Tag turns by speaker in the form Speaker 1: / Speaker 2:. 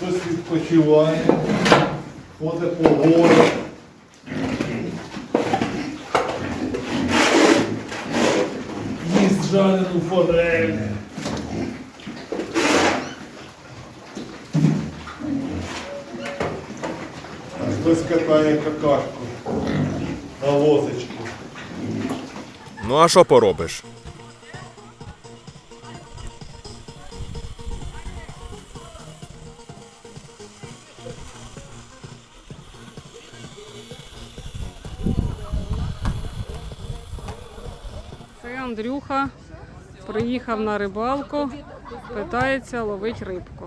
Speaker 1: Хтось відпочиває, ходить по горах. Їсть жарену форель. Хтось катає какашку на возочку.
Speaker 2: Ну а що поробиш?
Speaker 3: Це Андрюха приїхав на рибалку, питається ловити рибку.